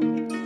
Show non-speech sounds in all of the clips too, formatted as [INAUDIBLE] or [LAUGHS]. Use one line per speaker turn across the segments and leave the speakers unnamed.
திருவருள்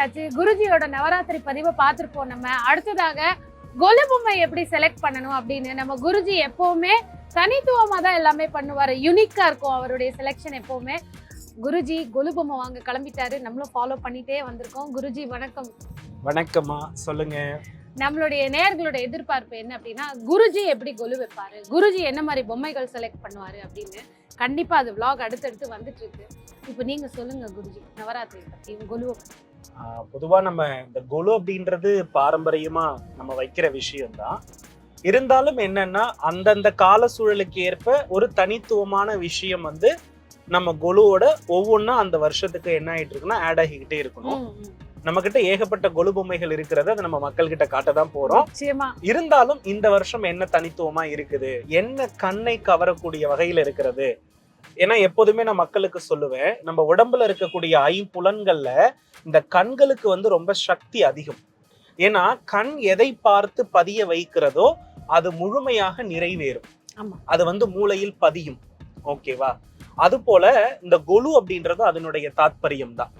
ஆரம்பிச்சாச்சு குருஜியோட நவராத்திரி பதிவை பார்த்துருப்போம் நம்ம. அடுத்ததாக கொலு பொம்மை எப்படி செலக்ட் பண்ணணும் அப்படின்னு நம்ம குருஜி எப்பவுமே தனித்துவமா தான் எல்லாமே பண்ணுவாரு. யூனிக்கா இருக்கும் அவருடைய செலெக்ஷன் எப்பவுமே. குருஜி கொலு பொம்மை வாங்க கிளம்பிட்டாரு. நம்மளும் ஃபாலோ பண்ணிட்டே வந்திருக்கோம். குருஜி வணக்கம்.
வணக்கம்மா. சொல்லுங்க.
நம்மளுடைய நேயர்களோட எதிர்பார்ப்பு என்ன அப்படின்னா குருஜி எப்படி கொலு வைப்பாரு? குருஜி என்ன மாதிரி பொம்மைகள் செலக்ட் பண்ணுவாரு அப்படின்னு கண்டிப்பா அது vlog அடுத்தடுத்து வந்துட்டு இருக்கு. இப்போ நீங்க சொல்லுங்க குருஜி நவராத்திரி பத்தி கொலுவை பத்தி.
ஆஹ் பொதுவா நம்ம இந்த கொலு அப்படின்றது பாரம்பரியமா நம்ம வைக்கிற விஷயம்தான். இருந்தாலும் என்னன்னா அந்தந்த கால சூழலுக்கு ஏற்ப ஒரு தனித்துவமான விஷயம் வந்து நம்ம கொலுவோட ஒவ்வொன்றா அந்த வருஷத்துக்கு என்ன ஆயிட்டு இருக்குன்னா ஆட் ஆகிக்கிட்டே இருக்கணும். நம்ம கிட்ட ஏகப்பட்ட கொலு பொம்மைகள் இருக்கிறது அதை நம்ம மக்கள் கிட்ட காட்ட தான் போறோம் இருந்தாலும் இந்த வருஷம் என்ன தனித்துவமா இருக்குது? என்ன கண்ணை கவரக்கூடிய வகையில இருக்கிறது? ஏன்னா எப்போதுமே நான் மக்களுக்கு சொல்லுவேன் நம்ம உடம்புல இருக்கக்கூடிய ஐம்புலன்கள்ல இந்த கண்களுக்கு வந்து ரொம்ப சக்தி அதிகம். ஏன்னா கண் எதை பார்த்து பதிய வைக்கிறதோ அது முழுமையாக நிறைவேறும். அது வந்து மூளையில் பதியும். ஓகேவா அது போல இந்த கொலு அப்படின்றது அதனுடைய தாத்பரியம் தான்.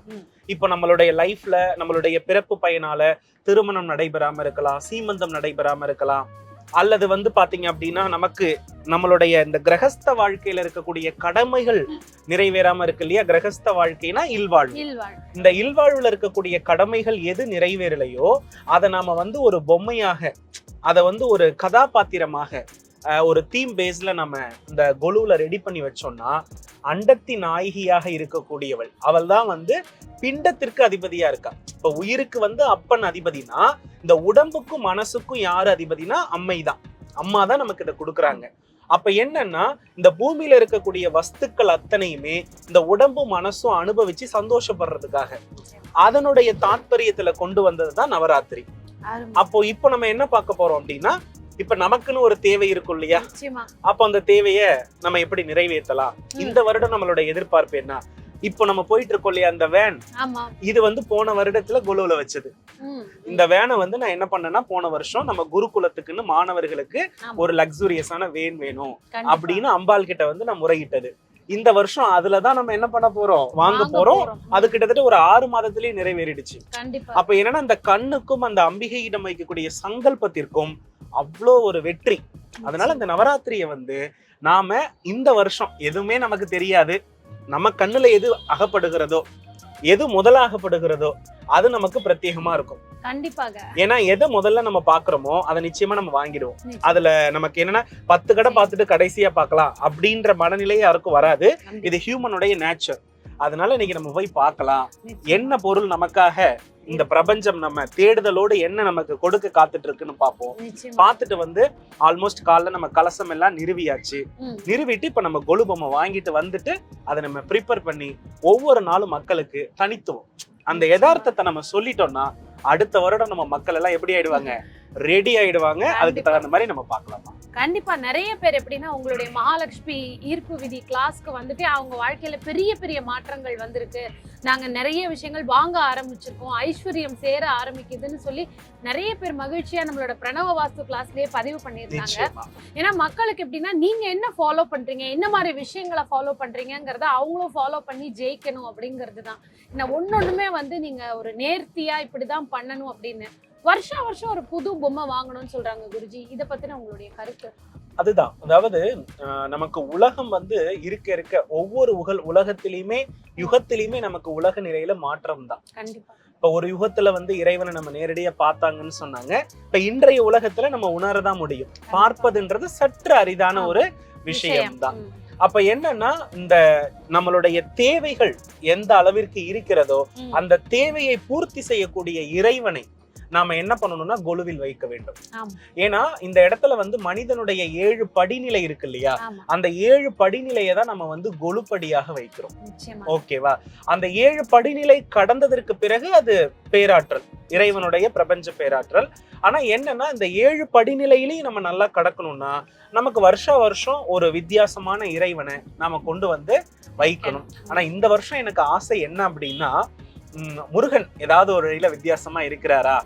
இப்போ நம்மளுடைய லைஃப்ல நம்மளுடைய பிறப்பு பயனால திருமணம் நடைபெறாம இருக்கலாம் சீமந்தம் நடைபெறாம இருக்கலாம் அல்லது வந்து பாத்தீங்க அப்படின்னா நமக்கு நம்மளுடைய இந்த கிரகஸ்த வாழ்க்கையில இருக்கக்கூடிய கடமைகள் நிறைவேறாம இருக்கு இல்லையா? கிரகஸ்த வாழ்க்கைனா இல்வாழ்வு.
இல்வாழ்
இந்த இல்வாழ்வுல இருக்கக்கூடிய கடமைகள் எது நிறைவேறலையோ அதை நாம வந்து ஒரு பொம்மையாக அதை வந்து ஒரு கதாபாத்திரமாக ஒரு தீம் பேஸ்ல நம்ம இந்த கொலுவுல ரெடி பண்ணி வச்சோம்னா அண்டத்தின் நாயகியாக இருக்கக்கூடியவள். அவள் தான் வந்து பிண்டத்திற்கு அதிபதியா இருக்கா. இப்ப உயிருக்கு வந்து அப்பன் அதிபதினா இந்த உடம்புக்கும் மனசுக்கும் யாரு அதிபதினா அம்மை தான் அம்மா தான் நமக்கு இதை கொடுக்குறாங்க. அப்ப என்னன்னா இந்த பூமியில இருக்கக்கூடிய வஸ்துக்கள் அத்தனையுமே இந்த உடம்பும் மனசும் அனுபவிச்சு சந்தோஷப்படுறதுக்காக. அதனுடைய தாத்பரியத்துல கொண்டு வந்தது தான் நவராத்திரி. அப்போ இப்போ நம்ம என்ன பார்க்க போறோம் அப்படின்னா இப்ப நமக்குன்னு ஒரு தேவை இருக்கும் இல்லையா? அப்போ அந்த தேவையை நம்ம எப்படி நிறைவேற்றலாம்? இந்த வருடம் நம்மளோட எதிர்பார்ப்பு என்ன? இப்போ நம்ம போயிட்டு இருக்கோம் இல்லையா அந்த வேன் இது வந்து போன வருடத்துல குழுவுல வச்சது. இந்த வேனை வந்து நான் என்ன பண்ணேன்னா போன வருஷம் நம்ம குருகுலத்துக்குன்னு மாணவர்களுக்கு. ஒரு லக்ஸூரியஸான வேன் வேணும். அப்படின்னு அம்பாள் கிட்ட வந்து நான் முறையிட்டது. இந்த வருஷம் அதுலதான் நம்ம என்ன பண்ண போறோம்? வாங்க போறோம். அது கிட்டத்தட்ட ஒரு ஆறு மாதத்திலேயே நிறைவேறிடுச்சு. அப்ப என்னன்னா அந்த கண்ணுக்கும் அந்த அம்பிகையிடம் வைக்கக்கூடிய சங்கல்பத்திற்கும் அவ்வளோ ஒரு வெற்றி. அதனால இந்த நவராத்திரியை வந்து நாம இந்த வருஷம் எதுவுமே நமக்கு தெரியாது. நம்ம கண்ணுல எது அகப்படுகிறதோ எது முதலாகப்படுகிறதோ அது நமக்கு பிரத்யேகமா இருக்கும்.
கண்டிப்பாக
ஏன்னா எதை முதல்ல நம்ம பாக்குறோமோ அதை நிச்சயமா நம்ம வாங்கிடுவோம். அதுல நமக்கு என்னன்னா பத்து கடை பார்த்துட்டு கடைசியா பார்க்கலாம் அப்படின்ற மனநிலையே யாருக்கும் வராது. இது ஹியூமனுடைய நேச்சர் அதனால இன்னைக்கு நம்ம போய் பார்க்கலாம். என்ன பொருள் நமக்காக இந்த பிரபஞ்சம் நம்ம தேடுதலோடு என்ன நமக்கு கொடுக்க காத்துட்டு இருக்குன்னு பார்ப்போம். பார்த்துட்டு வந்து ஆல்மோஸ்ட் காலைல நம்ம கலசம் எல்லாம் நிறுவியாச்சு. நிறுவிட்டு இப்ப நம்ம கொலு பொம்மை வாங்கிட்டு வந்துட்டு அதை நம்ம ப்ரிப்பேர் பண்ணி ஒவ்வொரு நாளும் மக்களுக்கு தனித்துவம் அந்த யதார்த்தத்தை நம்ம சொல்லிட்டோம்னா அடுத்த வருடம் நம்ம மக்கள் எல்லாம் எப்படி ஆயிடுவாங்க? ரெடி ஆயிடுவாங்க. அதுக்கு. தகுந்த மாதிரி நம்ம பார்க்கலாமா?
கண்டிப்பா நிறைய பேர் எப்படின்னா உங்களுடைய மகாலட்சுமி ஈர்ப்பு விதி கிளாஸ்க்கு வந்துட்டு அவங்க வாழ்க்கையில பெரிய பெரிய மாற்றங்கள் வந்திருக்கு. நாங்க நிறைய விஷயங்கள் வாங்க ஆரம்பிச்சிருக்கோம். ஐஸ்வர்யம் சேர ஆரம்பிக்குதுன்னு சொல்லி நிறைய பேர் மகிழ்ச்சியா நம்மளோட பிரணவ வாஸ்து கிளாஸ்லயே பதிவு பண்ணியிருந்தாங்க. ஏன்னா மக்களுக்கு எப்படின்னா நீங்க என்ன ஃபாலோ பண்றீங்க? என்ன மாதிரி விஷயங்களை ஃபாலோ பண்றீங்கங்கிறத அவங்களும் ஃபாலோ பண்ணி ஜெயிக்கணும் அப்படிங்கிறது தான் நான் ஒன்னொண்ணுமே வந்து நீங்க ஒரு நேர்த்தியா இப்படிதான் பண்ணணும் அப்படின்னு வருஷம் வருஷம் ஒரு புது பொம்மை வாங்கணும்னு சொல்றாங்க குருஜி. இத பத்தின உங்களுடைய கருத்து?
அதுதான். அதாவது நமக்கு உலகம் வந்து இருக்க இருக்க ஒவ்வொரு உகல் உலகத்திலயுமே யுகத்திலயுமே நமக்கு உலக நிலையில மாற்றம் தான்
கண்டிப்பா.
இப்ப ஒரு யுகத்துல வந்து இறைவனை நம்ம நேரடியா பார்த்தாங்கன்னு சொன்னாங்க. இப்ப இன்றைய உலகத்துல நம்ம உணரதான் முடியும். பார்ப்பதுன்றது சற்று அரிதான ஒரு விஷயம். தான். அப்ப என்னன்னா இந்த நம்மளுடைய தேவைகள் எந்த அளவிற்கு இருக்கிறதோ. அந்த தேவையை பூர்த்தி செய்யக்கூடிய இறைவனை நாம என்ன பண்ணணும்னா கொலுவில் வைக்க வேண்டும். ஏன்னா இந்த இடத்துல வந்து மனிதனுடைய ஏழு படிநிலை இருக்கு இல்லையா? அந்த ஏழு படிநிலையை தான் நம்ம வந்து கொலுப்படியாக வைக்கிறோம். ஓகேவா? அந்த ஏழு படிநிலை கடந்ததற்கு பிறகு அது பேராற்றல் இறைவனுடைய பிரபஞ்ச பேராற்றல். ஆனா என்னன்னா இந்த ஏழு படிநிலையிலையும் நம்ம நல்லா கடக்கணும்னா நமக்கு வருஷா வருஷம் ஒரு வித்தியாசமான இறைவனை நாம கொண்டு வந்து வைக்கணும். ஆனா இந்த வருஷம் எனக்கு ஆசை என்ன அப்படின்னா முருகன் ஏதாவது ஒரு வழியில வித்தியாசமா இருக்கிறாரா.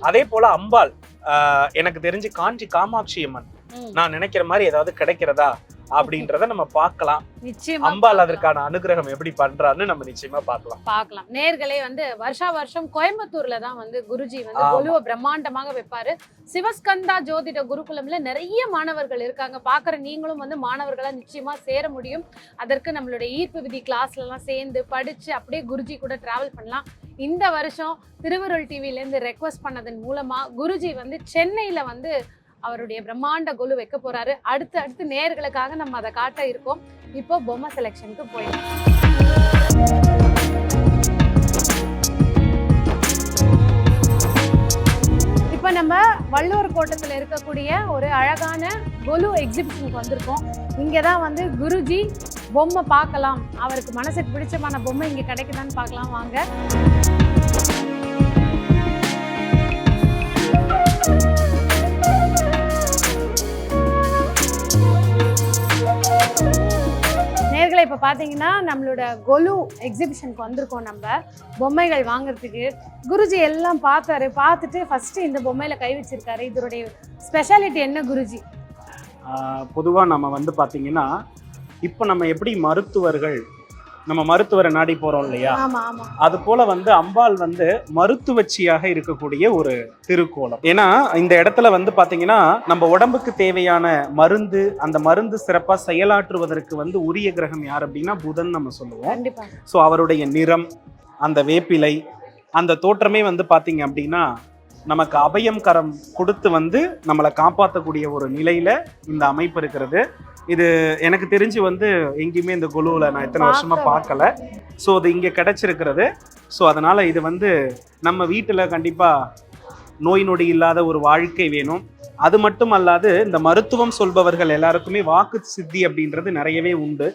அதே போல அம்பாள் ஆஹ், எனக்கு தெரிஞ்சு காஞ்சி காமாட்சி அம்மன். நான் நினைக்கிற மாதிரி ஏதாவது கிடைக்கிறதா அப்படின்றத நம்ம பார்க்கலாம்.
நிச்சயமா
அம்பாள். அதற்கான அனுகிரகம் எப்படி பண்றான்னு நம்ம நிச்சயமா பார்க்கலாம்.
பார்க்கலாம். நேர்களே வந்து வருஷா வருஷம் கோயம்புத்தூர்ல தான் வந்து குருஜி வந்து. கொலுவை பிரம்மாண்டமாக வைப்பாரு. சிவஸ்கந்தா ஜோதிட குருகுலம்ல நிறைய மாணவர்கள் இருக்காங்க. பாக்குற நீங்களும் வந்து மாணவர்களா நிச்சயமா சேர முடியும். அதற்கு நம்மளுடைய ஈர்ப்பு விதி கிளாஸ்ல எல்லாம் சேர்ந்து படிச்சு அப்படியே குருஜி கூட டிராவல் பண்ணலாம். இந்த வருஷம் திருவருள் டிவில இருந்து ரெக்வஸ்ட் பண்ணதன் மூலமா குருஜி வந்து சென்னையில வந்து அவருடைய பிரம்மாண்ட கொலு வைக்க போறாரு. அடுத்து அடுத்து நேர்களுக்காக நம்ம அதை காட்ட இருக்கோம். இப்போ பொம்மை செலெக்ஷனுக்கு போயிடலாம். இப்போ நம்ம வள்ளுவர் கோட்டத்தில் இருக்கக்கூடிய ஒரு அழகான கொலு எக்ஸிபிஷனுக்கு வந்திருக்கோம். இங்கே தான் வந்து குருஜி பொம்மை பார்க்கலாம். அவருக்கு மனசுக்கு பிடிச்சமான பொம்மை இங்கே கிடைக்குதான்னு பார்க்கலாம். வாங்க. நேர்களை இப்போ பார்த்தீங்கன்னா நம்மளோட கொலு எக்ஸிபிஷனுக்கு வந்திருக்கோம் நம்ம. பொம்மைகள் வாங்குறதுக்கு. குருஜி எல்லாம் பார்த்தாரு. பார்த்துட்டு ஃபர்ஸ்ட் இந்த பொம்மையில கை வச்சிருக்காரு. இதனுடைய ஸ்பெஷாலிட்டி என்ன குருஜி?
பொதுவாக நம்ம வந்து பார்த்தீங்கன்னா இப்போ நம்ம எப்படி மருத்துவர்கள் நம்ம மருத்துவரை நாடி போறோம் இல்லையா? அது போல வந்து அம்பாள் வந்து மருத்துவச்சியாக இருக்கக்கூடிய ஒரு திருக்கோலம். ஏன்னா இந்த இடத்துல வந்து பாத்தீங்கன்னா நம்ம உடம்புக்கு தேவையான மருந்து அந்த மருந்து சிறப்பா செயலாற்றுவதற்கு வந்து உரிய கிரகம் யார் அப்படின்னா புதன் நம்ம சொல்லுவோம். ஸோ அவருடைய நிறம் அந்த வேப்பிலை அந்த தோற்றமே வந்து பாத்தீங்க அப்படின்னா நமக்கு அபயம் கரம் கொடுத்து வந்து நம்மளை காப்பாற்றக்கூடிய ஒரு நிலையில இந்த அமைப்பு இருக்கிறது. இது எனக்கு தெரிஞ்சு வந்து எங்கேயுமே இந்த குழுவில் நான் இத்தனை வருஷமா
பார்க்கல.
ஸோ அது இங்கே கிடைச்சிருக்கிறது. ஸோ அதனால இது வந்து நம்ம வீட்டில் கண்டிப்பாக நோய் நொடி இல்லாத ஒரு வாழ்க்கை வேணும். அது மட்டும் அல்லாது இந்த மருத்துவம் சொல்பவர்கள் எல்லாருக்குமே வாக்கு சித்தி அப்படின்றது நிறையவே உண்டு.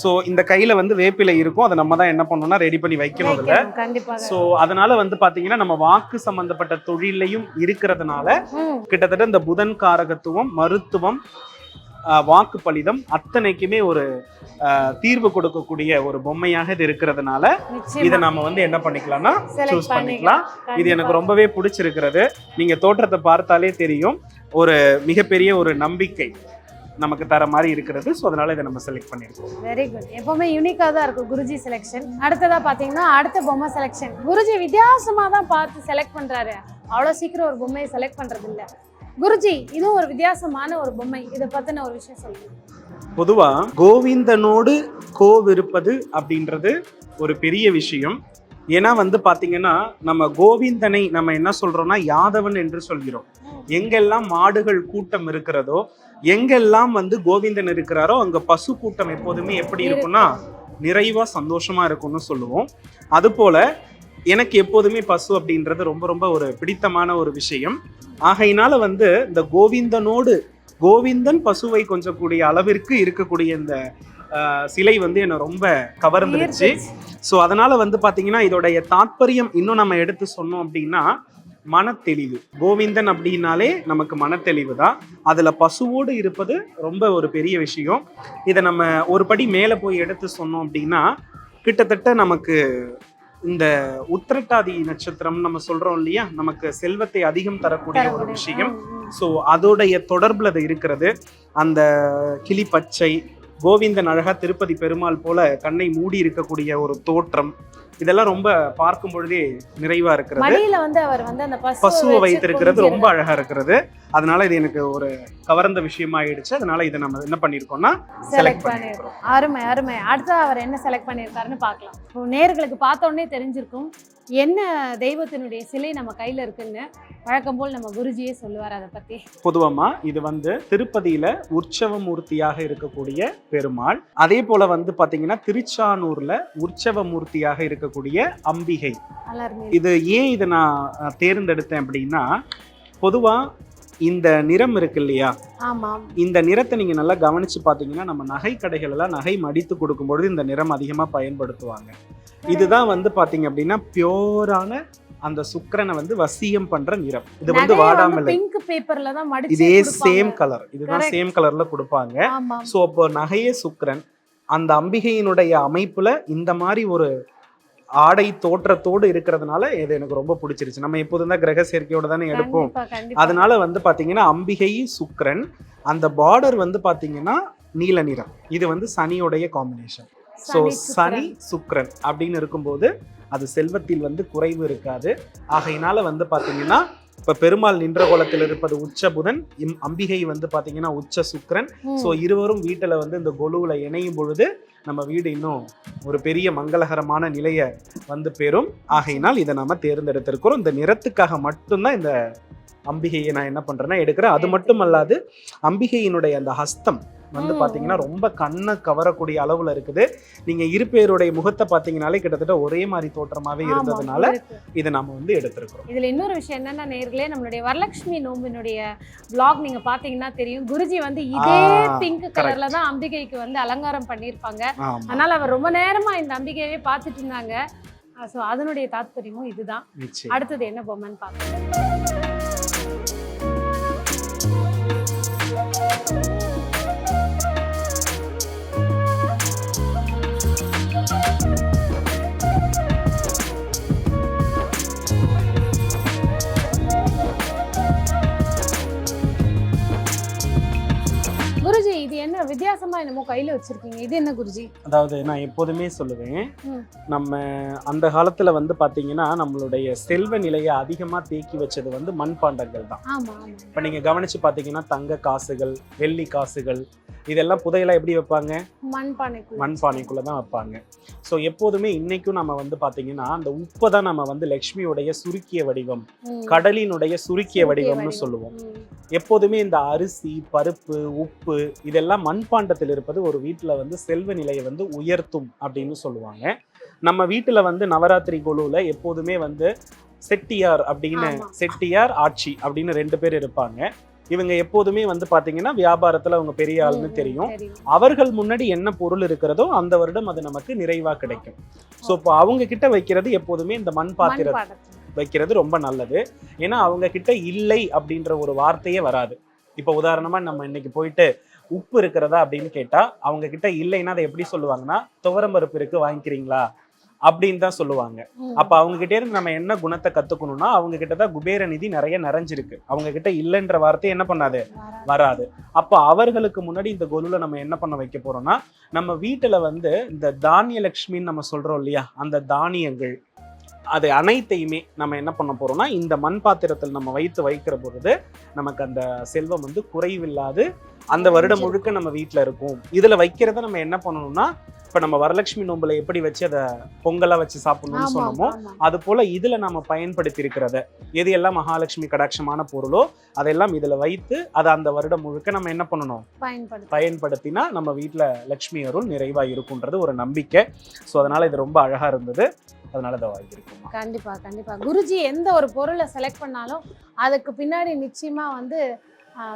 ஸோ இந்த கையில வந்து வேப்பிலை இருக்கும். அதை நம்ம தான் என்ன பண்ணணும்னா ரெடி பண்ணி வைக்கணும் அதில் ஸோ அதனால வந்து பாத்தீங்கன்னா நம்ம வாக்கு சம்பந்தப்பட்ட தொழிலையும் இருக்கிறதுனால கிட்டத்தட்ட இந்த புதன் காரகத்துவம் மருத்துவம் வாக்கு பலிதம் அத்தனைக்குமே ஒரு தீர்வு கொடுக்கக்கூடிய ஒரு பொம்மையாக இது இருக்கிறதுனால இதை நம்ம வந்து என்ன பண்ணிக்கலாம்னா சூஸ் பண்ணிக்கலாம். இது எனக்கு. ரொம்பவே பிடிச்சிருக்கிறது. நீங்க தோற்றத்தை பார்த்தாலே தெரியும். ஒரு மிகப்பெரிய ஒரு நம்பிக்கை நமக்கு தர மாதிரி இருக்கிறது. ஸோ அதனால இதை நம்ம செலக்ட் பண்ணியிருக்கோம்
வெரி குட் எப்பவுமே யூனிக்காக தான் இருக்கும் குருஜி செலெக்ஷன் அடுத்ததா பாத்தீங்கன்னா அடுத்த பொம்மை செலெக்ஷன் குருஜி வித்தியாசமா தான் பார்த்து செலக்ட் பண்றாரு. அவ்வளோ சீக்கிரம் ஒரு பொம்மையை செலக்ட் பண்றது இல்ல குருஜி இதுவும் ஒரு வித்தியாசமான ஒரு பொம்மை. இதை பத்தின ஒரு விஷயம் சொல்லுங்க.
பொதுவா கோவிந்தனோடு கோவிருப்பது அப்படின்றது ஒரு பெரிய விஷயம். ஏன்னா வந்து பாத்தீங்கன்னா நம்ம கோவிந்தனை நம்ம என்ன சொல்றோம்னா யாதவன் என்று சொல்கிறோம். எங்கெல்லாம் மாடுகள் கூட்டம் இருக்கிறதோ எங்கெல்லாம் வந்து கோவிந்தன் இருக்கிறாரோ அங்க பசு கூட்டம் எப்போதுமே எப்படி இருக்கும்னா நிறைவா சந்தோஷமா இருக்கும்னு சொல்லுவோம். அதுபோல எனக்கு எப்போதுமே பசு அப்படின்றது ரொம்ப ரொம்ப ஒரு பிடித்தமான ஒரு விஷயம். ஆகையினால வந்து இந்த கோவிந்தனோடு கோவிந்தன் பசுவை கொஞ்சக்கூடிய அளவிற்கு இருக்கக்கூடிய இந்த சிலை வந்து என்னை ரொம்ப கவர்ந்துருச்சு. ஸோ அதனால வந்து பாத்தீங்கன்னா இதோடைய தாத்பரியம் இன்னும் நம்ம எடுத்து சொன்னோம் அப்படின்னா மனத்தெளிவு. கோவிந்தன் அப்படின்னாலே நமக்கு மனத்தெளிவு தான். அதுல பசுவோடு இருப்பது ரொம்ப ஒரு பெரிய விஷயம். இதை நம்ம ஒரு படி மேலே போய் எடுத்து சொன்னோம் அப்படின்னா கிட்டத்தட்ட நமக்கு இந்த உத்திரட்டாதி நட்சத்திரம் நம்ம சொல்றோம் இல்லையா? நமக்கு செல்வத்தை அதிகம் தரக்கூடிய ஒரு விஷயம். ஸோ அதோடைய தொடர்புல அது இருக்கிறது. அந்த கிளி பச்சை கோவிந்தன் அழகா திருப்பதி பெருமாள் போல கண்ணை மூடி இருக்கக்கூடிய ஒரு தோற்றம். இதெல்லாம் ரொம்ப பார்க்கும் பொழுதே நிறைவா இருக்கிறது.
வந்து அவர் வந்து அந்த
பசுவை வைத்திருக்கிறது ரொம்ப. அழகா இருக்கிறது. அதனால இது எனக்கு ஒரு கவர்ந்த விஷயமா ஆயிடுச்சு. அதனால இதை நம்ம என்ன பண்ணியிருக்கோம்னா செலக்ட்
பண்ணியிருக்கோம். அருமை அருமை. அடுத்து அவர் என்ன செலக்ட் பண்ணியிருக்காருன்னு பார்க்கலாம். நேர்களுக்கு பார்த்த உடனே தெரிஞ்சிருக்கும். என்ன தெய்வத்தினுடைய சிலை நம்ம கையில இருக்குன்னு வழக்கம் போல் நம்ம குருஜியே சொல்லுவார் அதை பத்தி.
பொதுவமா இது வந்து திருப்பதியில உற்சவ மூர்த்தியாக இருக்கக்கூடிய பெருமாள். அதே போல வந்து பாத்தீங்கன்னா திருச்சானூர்ல உற்சவ மூர்த்தியாக இருக்கக்கூடிய அம்பிகை. இது ஏன் இதை நான் தேர்ந்தெடுத்தேன் அப்படின்னா பொதுவா இந்த நிறம் இருக்கு இல்லையா? இந்த நிறத்தை நீங்க நல்லா கவனிச்சு பாத்தீங்கன்னா நம்ம நகை கடைகள் எல்லாம் நகை மடித்து கொடுக்கும்பொழுது இந்த நிறம் அதிகமா பயன்படுத்துவாங்க. இதுதான் வந்து பாத்தீங்க அப்படின்னா பியோரான அந்த சுக்கிரனை வந்து வசியம் பண்ற நிறம். இது வந்து வாடாமலை
பிங்க் பேப்பர்ல தான் மடிச்சு
இதே. சேம் கலர் இதுதான். சேம் கலர்ல கொடுப்பாங்க. ஸோ அப்போ நகையே சுக்கிரன் அந்த அம்பிகையினுடைய அமைப்புல இந்த மாதிரி ஒரு ஆடை தோற்றத்தோடு இருக்கிறதுனால இது எனக்கு ரொம்ப பிடிச்சிருச்சு. நம்ம எப்போதும் தான் கிரக சேர்க்கையோட தானே எடுப்போம். அதனால வந்து பாத்தீங்கன்னா அம்பிகை சுக்கிரன் அந்த பார்டர் வந்து பாத்தீங்கன்னா நீல நிறம். இது வந்து சனியோடைய காம்பினேஷன் ஸோ
சனி. சுக்கிரன்
அப்படின்னு இருக்கும்போது அது செல்வத்தில் வந்து குறைவு இருக்காது. ஆகையினால வந்து பாத்தீங்கன்னா இப்ப பெருமாள் நின்ற கோலத்தில் இருப்பது உச்ச புதன் இம் அம்பிகை வந்து பாத்தீங்கன்னா உச்ச சுக்கிரன். ஸோ இருவரும் வீட்டில் வந்து இந்த கொலுவில் இணையும் பொழுது நம்ம வீடு இன்னும் ஒரு பெரிய மங்களகரமான நிலையை வந்து பெறும். ஆகையினால் இதை நாம தேர்ந்தெடுத்திருக்கிறோம். இந்த நிறத்துக்காக மட்டும்தான் இந்த அம்பிகையை நான் என்ன பண்றேன்னா எடுக்கிறேன். அது மட்டும் அல்லாது அம்பிகையினுடைய அந்த ஹஸ்தம் வந்து
ம்.
ரொம்ப கண்ணை கவரக்கூடிய அளவுல இருக்குது. நீங்க இரு பேருடைய முகத்தை பாத்தீங்கனாலே கிட்டத்தட்ட ஒரே மாதிரி தோற்றமாவே
ஆமாம்,
இருந்ததுனால. இதை நாம வந்து எடுத்திருக்கிறோம்.
இதுல இன்னொரு விஷயம் என்னன்னா நேர்களே நம்மளுடைய வரலட்சுமி நோம்பினுடைய vlog நீங்க பாத்தீங்கன்னா தெரியும். குருஜி வந்து இதே பிங்க் கலர்ல தான் அம்பிகைக்கு வந்து அலங்காரம் பண்ணியிருப்பாங்க. அதனால அவர் ரொம்ப நேரமா இந்த அம்பிகையவே பார்த்துட்டு இருந்தாங்க. ஸோ அதனுடைய தாத்பரியமும் இதுதான். அடுத்தது என்ன பொம்மைன்னு பார்க்கலாம் வித்தியாசமா என்னமோ கையில வச்சிருக்கீங்க. இது என்ன குருஜி?
அதாவது நான் எப்போதுமே சொல்லுவேன். நம்ம அந்த காலத்துல வந்து பாத்தீங்கன்னா நம்மளுடைய செல்வ நிலையை அதிகமா தேக்கி வச்சது வந்து மண்பாண்டங்கள் தான். இப்ப நீங்க கவனிச்சு பாத்தீங்கன்னா தங்க காசுகள் வெள்ளி காசுகள் இதெல்லாம் புதையெல்லாம் எப்படி வைப்பாங்க
மண்பானைக்குள்ள
மண்பானைக்குள்ள தான் வைப்பாங்க ஸோ எப்போதுமே இன்னைக்கும் நம்ம வந்து பாத்தீங்கன்னா அந்த உப்பை தான் நம்ம வந்து லக்ஷ்மியுடைய சுருக்கிய வடிவம். கடலினுடைய சுருக்கிய வடிவம்னு
வடிவம்.
சொல்லுவோம். எப்போதுமே இந்த அரிசி பருப்பு உப்பு இதெல்லாம் மண்பாண்டத்தில் இருப்பது ஒரு வீட்டுல வந்து செல்வ நிலையை வந்து உயர்த்தும் அப்படின்னு சொல்லுவாங்க நம்ம வீட்டுல வந்து நவராத்திரி குழுல எப்போதுமே வந்து செட்டியார் அப்படின்னு. செட்டியார் ஆட்சி அப்படின்னு ரெண்டு பேர் இருப்பாங்க இவங்க எப்போதுமே வந்து பாத்தீங்கன்னா வியாபாரத்துல அவங்க பெரிய ஆளுன்னு தெரியும். அவர்கள் முன்னாடி என்ன பொருள் இருக்கிறதோ அந்த வருடம் அது நமக்கு நிறைவா கிடைக்கும். ஸோ இப்போ அவங்க கிட்ட வைக்கிறது எப்போதுமே இந்த மண் பாத்திரம். வைக்கிறது ரொம்ப நல்லது. ஏன்னா அவங்க கிட்ட இல்லை அப்படின்ற ஒரு வார்த்தையே வராது. இப்போ உதாரணமா நம்ம இன்னைக்கு போயிட்டு உப்பு இருக்கிறதா அப்படின்னு கேட்டா அவங்க கிட்ட இல்லைன்னா அதை எப்படி சொல்லுவாங்கன்னா துவரம் பருப்பு இருக்கு வாங்கிக்கிறீங்களா? அப்படின்னு தான் சொல்லுவாங்க. அப்ப அவங்க கிட்ட இருந்து நம்ம என்ன குணத்தை கத்துக்கணும்னா அவங்க கிட்ட தான் குபேர நிதி நிறைய நிறைஞ்சிருக்கு. அவங்க கிட்ட இல்லைன்ற வார்த்தை என்ன பண்ணாது?
வராது.
வராது. அப்ப அவர்களுக்கு முன்னாடி இந்த கொலுல நம்ம என்ன பண்ண வைக்க போறோம்னா நம்ம வீட்டுல வந்து இந்த தானிய லட்சுமின்னு நம்ம சொல்றோம் இல்லையா? அந்த தானியங்கள். அது அனைத்தையுமே நம்ம என்ன பண்ண போறோம்னா இந்த மண் பாத்திரத்தில் நம்ம வைத்து வைக்கிற பொழுது நமக்கு அந்த செல்வம் வந்து குறைவில்லாது அந்த வருடம் முழுக்க நம்ம வீட்ல இருக்கும். இதுல வைக்கிறத நம்ம என்ன பண்ணணும்னா இப்ப நம்ம வரலட்சுமி நோம்புல எப்படி வச்சு அதை பொங்கலா வச்சு சாப்பிடணும்னு சொன்னோமோ. அது போல இதுல நம்ம பயன்படுத்தி இருக்கிறத எது எல்லாம் மகாலட்சுமி கடாட்சமான பொருளோ அதெல்லாம் இதுல வைத்து அதை அந்த வருடம் முழுக்க நம்ம என்ன பண்ணணும்?
பயன்படுத்து
பயன்படுத்தினா நம்ம வீட்ல லட்சுமி அருள் நிறைவா இருக்குன்றது ஒரு நம்பிக்கை. ஸோ அதனால இது ரொம்ப அழகா இருந்தது. அதனால இதை வாங்கியிருக்கோம்.
கண்டிப்பா கண்டிப்பா. குருஜி எந்த ஒரு பொருளை செலக்ட் பண்ணாலும் அதுக்கு பின்னாடி நிச்சயமா வந்து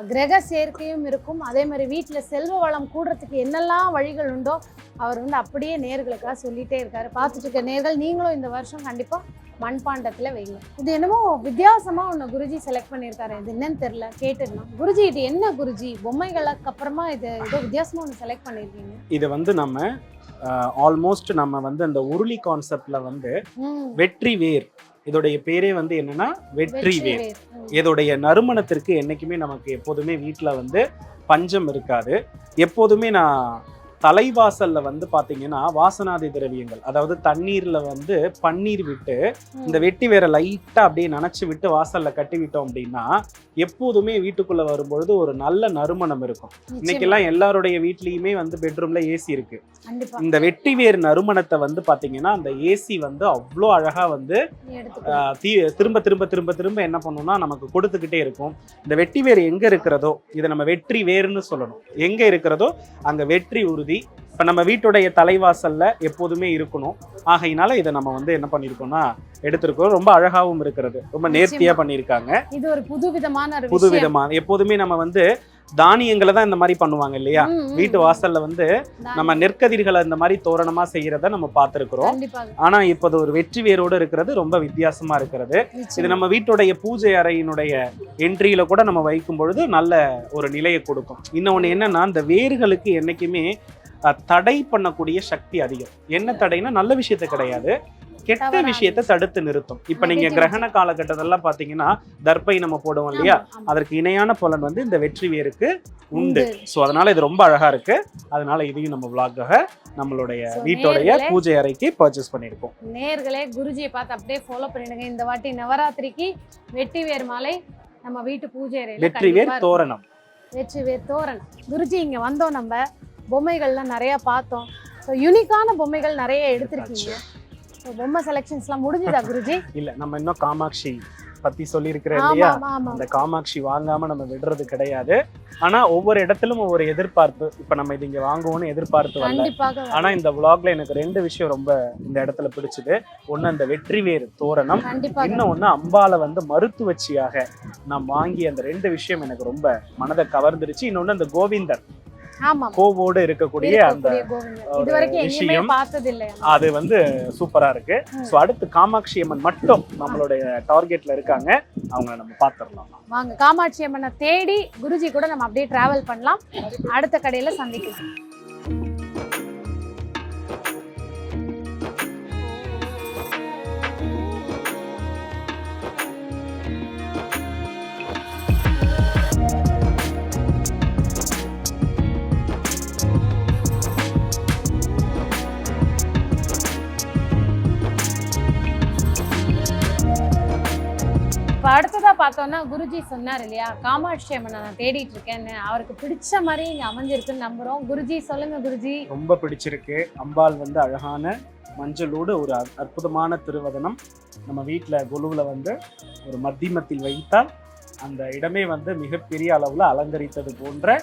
கிரக சேர்க்கையும் இருக்கும். அதே மாதிரி வீட்டில் செல்வ வளம் கூடுறதுக்கு என்னெல்லாம் வழிகள் உண்டோ அவர் வந்து அப்படியே நேர்களுக்காக சொல்லிட்டே இருக்காரு. பார்த்துட்டு இருக்க நேர்கள் நீங்களும் இந்த வருஷம் கண்டிப்பா மண்பாண்டத்தில் வைங்க. இது என்னமோ வித்தியாசமா ஒன்று குருஜி செலக்ட் பண்ணியிருக்காரு. இது என்னன்னு தெரியல கேட்டுடலாம் குருஜி இது என்ன குருஜி? பொம்மைகளுக்கு அப்புறமா இது ஏதோ வித்தியாசமா ஒன்று செலக்ட் பண்ணியிருக்கீங்க.
இது வந்து நம்ம ஆல்மோஸ்ட் நம்ம வந்து அந்த உருளி கான்செப்ட்ல வந்து வெற்றி வேர் இதோடைய பேரே வந்து என்னன்னா வெற்றி வேர். இதோடைய நறுமணத்திற்கு என்னைக்குமே நமக்கு எப்போதுமே வீட்டில் வந்து பஞ்சம் இருக்காது. எப்போதுமே நான் தலைவாசல்ல வந்து பாத்தீங்கன்னா வாசனாதி திரவியங்கள் அதாவது தண்ணீர்ல வந்து பன்னீர் விட்டு இந்த வெட்டி வேற லைட்டா அப்படியே நனைச்சு விட்டு வாசல்ல கட்டி விட்டோம் அப்படின்னா எப்போதுமே வீட்டுக்குள்ள வரும்பொழுது ஒரு நல்ல நறுமணம் இருக்கும். இன்னைக்கெல்லாம் எல்லாருடைய வீட்லயுமே வந்து பெட்ரூம்ல ஏசி இருக்கு. இந்த வெட்டி வேர் நறுமணத்தை வந்து பாத்தீங்கன்னா அந்த ஏசி வந்து அவ்வளோ அழகா வந்து திரும்ப திரும்ப திரும்ப திரும்ப என்ன பண்ணும்னா நமக்கு கொடுத்துக்கிட்டே இருக்கும். இந்த வெட்டி வேர் எங்க இருக்கிறதோ இதை நம்ம வெற்றி வேர்னு சொல்லணும். எங்க இருக்கிறதோ அங்க வெற்றி உறுதி இப்ப நம்ம வீட்டுடைய தலைவாசல்ல எப்போதுமே இருக்கணும். ஆகையினால இதை நம்ம வந்து என்ன பண்ணிருக்கோம்னா எடுத்திருக்கோம். ரொம்ப அழகாவும் இருக்கிறது. ரொம்ப நேர்த்தியா
நிச்சயமா.
பண்ணியிருக்காங்க
இது ஒரு புது விதமான
புது எப்போதுமே நம்ம வந்து தானியங்களை தான் இந்த மாதிரி பண்ணுவாங்க இல்லையா? வீட்டு. வாசல்ல வந்து. நம்ம நெற்கதிர்களை இந்த மாதிரி தோரணமா செய்யறத நம்ம பார்த்திருக்கிறோம். ஆனா இப்போ அது ஒரு வெற்றி வேரோடு இருக்கிறது. ரொம்ப வித்தியாசமா இருக்கிறது. இது. நம்ம வீட்டுடைய பூஜை அறையினுடைய என்ட்ரியில கூட நம்ம வைக்கும் பொழுது நல்ல ஒரு நிலையை கொடுக்கும். இன்னொன்னு என்னன்னா இந்த வேர்களுக்கு என்னைக்குமே தடை பண்ணக்கூடிய சக்தி அதிகம். என்ன தடைனா நல்ல விஷயத்த கிடையாது. கெட்ட விஷயத்தை தடுத்து நிறுத்தும். இப்ப நீங்க. கிரகண காலகட்டத்தெல்லாம் பாத்தீங்கன்னா தர்ப்பை நம்ம போடுவோம் இல்லையா. அதற்கு இணையான பலன் வந்து இந்த வெற்றி வேருக்கு உண்டு. ஸோ அதனால இது ரொம்ப அழகா இருக்கு. அதனால இதையும் நம்ம விளாக்காக நம்மளுடைய வீட்டுடைய பூஜை அறைக்கு பர்ச்சேஸ் பண்ணியிருக்கோம்.
நேர்களே குருஜியை பார்த்து அப்படியே ஃபாலோ பண்ணிடுங்க. இந்த வாட்டி நவராத்திரிக்கு வெட்டி வேர் மாலை நம்ம வீட்டு பூஜை அறையில
வெற்றி வேர். தோரணம்.
வெற்றி வேர் தோரணம். குருஜி இங்க வந்தோம் நம்ம. பொம்மைகள்லாம் நிறைய பார்த்தோம். ஸோ யூனிக்கான பொம்மைகள் நிறைய எடுத்திருக்கீங்க. So, பொம்மை செலெக்ஷன்ஸ்லாம் முடிஞ்சுதா குருஜி? [LAUGHS]
இல்ல நம்ம இன்னும் காமாட்சி பத்தி சொல்லியிருக்கிறேன் இல்லையா? அந்த காமாட்சி வாங்காம நம்ம விடுறது கிடையாது. ஆனா ஒவ்வொரு இடத்திலும் ஒவ்வொரு எதிர்பார்ப்பு. இப்ப நம்ம இது இங்க வாங்குவோம்னு எதிர்பார்த்து வரல. ஆனா இந்த vlogல எனக்கு ரெண்டு விஷயம் ரொம்ப இந்த இடத்துல பிடிச்சது. ஒண்ணு அந்த வெற்றி வேர் தோரணம்.
கண்டிப்பாக.
இன்னொன்னு அம்பால வந்து மருத்துவச்சியாக நான் வாங்கிய அந்த ரெண்டு விஷயம் எனக்கு ரொம்ப மனதை கவர்ந்துருச்சு. இன்னொன்னு அந்த கோவிந்தர். கோவோடு இருக்கக்கூடிய அந்த விஷயம். அது வந்து சூப்பரா இருக்கு. ஸோ அடுத்து காமாட்சி அம்மன் மட்டும் நம்மளுடைய டார்கெட்ல இருக்காங்க. அவங்கள நம்ம பார்த்துடலாம்
வாங்க காமாட்சி அம்மனை தேடி குருஜி கூட நம்ம அப்படியே டிராவல் பண்ணலாம். அடுத்த கடையில சந்திக்கலாம். இப்போ அடுத்ததா பார்த்தோம்னா குருஜி சொன்னார் இல்லையா காமாட்சி அம்மனை நான் தேடிட்டு இருக்கேன்னு அவருக்கு பிடிச்ச மாதிரி இங்க அமைஞ்சிருக்குன்னு நம்புறோம். குருஜி சொல்லுங்க குருஜி.
ரொம்ப பிடிச்சிருக்கு. அம்பாள் வந்து அழகான மஞ்சளோடு ஒரு அற்- அற்புதமான திருவதனம் நம்ம வீட்டில் குழுவில் வந்து ஒரு மத்தியமத்தில் வைத்தால் அந்த இடமே வந்து மிகப்பெரிய அளவில் அலங்கரித்தது போன்ற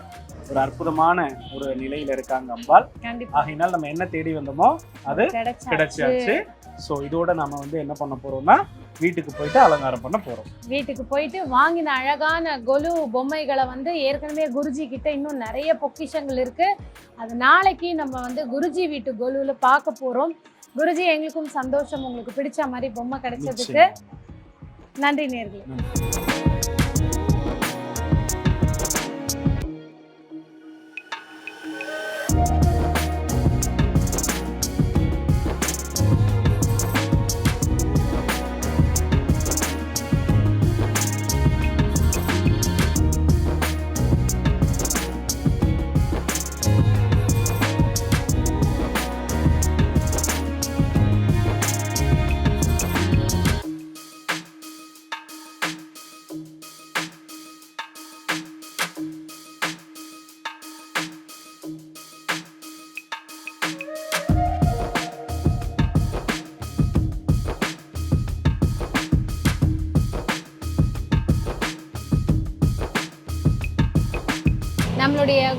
ஒரு அற்புதமான ஒரு நிலையில இருக்காங்க அம்பாள்.
கண்டிப்பா.
ஆகையினால் நம்ம என்ன தேடி வந்தோமோ அது
கிடைச்சாச்சு.
கிடைச்சாச்சு. ஸோ இதோட நாம வந்து என்ன பண்ண போறோம்னா வீட்டுக்கு போயிட்டு அலங்காரம் பண்ண போறோம்.
வீட்டுக்கு போயிட்டு வாங்கின அழகான கொலு பொம்மைகளை வந்து ஏற்கனவே குருஜி கிட்ட இன்னும் நிறைய பொக்கிஷங்கள் இருக்கு. அது நாளைக்கு நம்ம வந்து குருஜி வீட்டு கொலுவில் பார்க்க போறோம். குருஜி எங்களுக்கும் சந்தோஷம். உங்களுக்கு பிடிச்ச மாதிரி பொம்மை கிடைச்சதுக்கு நன்றி நேர்களே.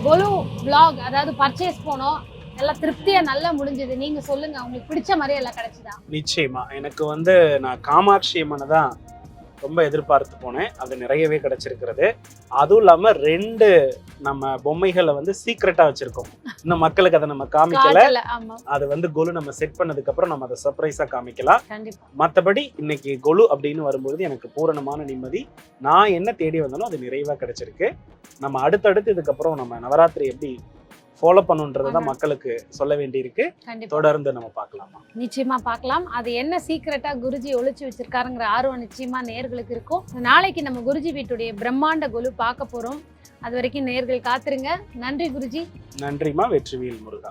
கொலு பிளாக் அதாவது பர்ச்சேஸ் போனோம். எல்லாம் திருப்தியா நல்லா முடிஞ்சது. நீங்க சொல்லுங்க உங்களுக்கு பிடிச்ச மாதிரி எல்லாம் கிடைச்சதா?
நிச்சயமா. எனக்கு வந்து நான் காமாட்சி அம்மனை தான் ரொம்ப எதிர்பார்த்து போனேன். அது நிறையவே கிடைச்சிருக்கிறது. அதுவும் இல்லாம ரெண்டு நம்ம பொம்மைகளை வந்து சீக்ரெட்டா வச்சிருக்கோம். இன்னும் மக்களுக்கு அதை நம்ம காமிக்கல. அது வந்து கொலு நம்ம செட் பண்ணதுக்கு அப்புறம் நம்ம அதை சர்ப்ரைஸா காமிக்கலாம். மற்றபடி இன்னைக்கு கொலு அப்படின்னு வரும்பொழுது எனக்கு பூரணமான நிம்மதி. நான் என்ன தேடி வந்தாலும் அது நிறைவா கிடைச்சிருக்கு. நம்ம அடுத்தடுத்து இதுக்கப்புறம் நம்ம நவராத்திரி எப்படி ஃபாலோ பண்ணுன்றதை. மக்களுக்கு சொல்ல வேண்டியிருக்கு. தொடர்ந்து நம்ம பார்க்கலாமா?
நிச்சயமா பார்க்கலாம். அது என்ன சீக்கிரட்டா குருஜி ஒளிச்சு வச்சிருக்காருங்கிற ஆர்வம் நிச்சயமா நேர்களுக்கு இருக்கும். நாளைக்கு நம்ம குருஜி வீட்டுடைய பிரம்மாண்ட குழு பார்க்க போறோம். அது வரைக்கும் நேர்கள் காத்துருங்க. நன்றி குருஜி.
நன்றிமா வெற்றிவேல் முருகா.